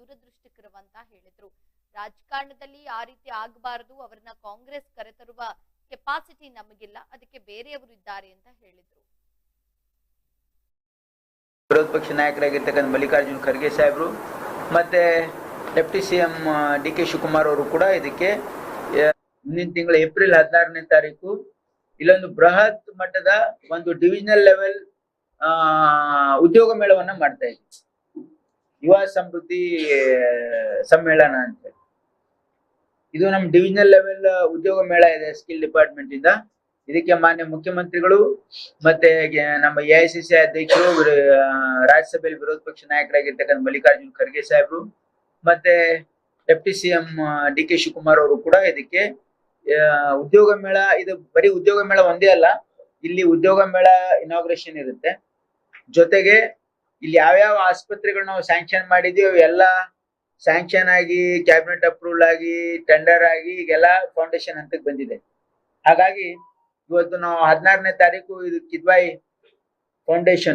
ದುರದೃಷ್ಟಕರವಂತ ಹೇಳಿದ್ರು. ರಾಜಕಾರಣದಲ್ಲಿ ಆ ರೀತಿ ಆಗಬಾರದು, ಅವರನ್ನ ಕಾಂಗ್ರೆಸ್ ಕರೆತರುವ ಕೆಪಾಸಿಟಿ ನಮಗಿಲ್ಲ, ಅದಕ್ಕೆ ಬೇರೆಯವರು ಇದ್ದಾರೆ ಅಂತ ಹೇಳಿದ್ರು. ವಿರೋಧ ಪಕ್ಷ ನಾಯಕರಾಗಿರ್ತಕ್ಕಂಥ ಮಲ್ಲಿಕಾರ್ಜುನ್ ಖರ್ಗೆ ಸಾಹೇಬರು, ಮತ್ತೆ deputy C M D K Shivakumar ಅವರು ಕೂಡ ಇದಕ್ಕೆ ಮುಂದಿನ ತಿಂಗಳ ಏಪ್ರಿಲ್ ಹದಿನಾರನೇ ತಾರೀಕು ಇಲ್ಲೊಂದು ಬೃಹತ್ ಮಟ್ಟದ ಒಂದು ಡಿವಿಷನಲ್ ಲೆವೆಲ್ ಉದ್ಯೋಗ ಮೇಳವನ್ನ ಮಾಡ್ತಾ ಇದ್ವಿ ಯುವ ಸಮೃದ್ಧಿ ಸಮ್ಮೇಳನ ಅಂತ ಇದು ನಮ್ಮ ಡಿವಿಷನಲ್ ಲೆವೆಲ್ ಉದ್ಯೋಗ ಮೇಳ ಇದೆ ಸ್ಕಿಲ್ ಡಿಪಾರ್ಟ್ಮೆಂಟ್ ಇಂದ. ಇದಕ್ಕೆ ಮಾನ್ಯ ಮುಖ್ಯಮಂತ್ರಿಗಳು ಮತ್ತೆ ನಮ್ಮ ಎ ಐ ಸಿ ಸಿ ಅಧ್ಯಕ್ಷರು ರಾಜ್ಯಸಭೆಯಲ್ಲಿ ವಿರೋಧ ಪಕ್ಷ ನಾಯಕರಾಗಿರ್ತಕ್ಕಂಥ ಮಲ್ಲಿಕಾರ್ಜುನ್ ಖರ್ಗೆ ಸಾಹೇಬರು ಮತ್ತೆ deputy C M D K Shivakumar ಅವರು ಕೂಡ ಇದಕ್ಕೆ ಉದ್ಯೋಗ ಮೇಳ, ಇದು ಬರೀ ಉದ್ಯೋಗ ಮೇಳ ಒಂದೇ ಅಲ್ಲ, ಇಲ್ಲಿ ಉದ್ಯೋಗ ಮೇಳ ಇನಾಗ್ರೇಷನ್ ಇರುತ್ತೆ. ಜೊತೆಗೆ ಇಲ್ಲಿ ಯಾವ್ಯಾವ ಆಸ್ಪತ್ರೆಗಳು ನಾವು ಸ್ಯಾಂಕ್ಷನ್ ಮಾಡಿದೀವಿ, ಅವೆಲ್ಲ ಸ್ಯಾಂಕ್ಷನ್ ಆಗಿ ಕ್ಯಾಬಿನೆಟ್ ಅಪ್ರೂವಲ್ ಆಗಿ ಟೆಂಡರ್ ಆಗಿ ಈಗೆಲ್ಲ ಫೌಂಡೇಶನ್ ಹಂತಕ್ಕೆ ಬಂದಿದೆ. ಹಾಗಾಗಿ ಇವತ್ತು ನಾವು ಹದಿನಾರನೇ ತಾರೀಕು ಇದು ಕಿದ್ವಾಯಿ ಫೌಂಡೇಶನ್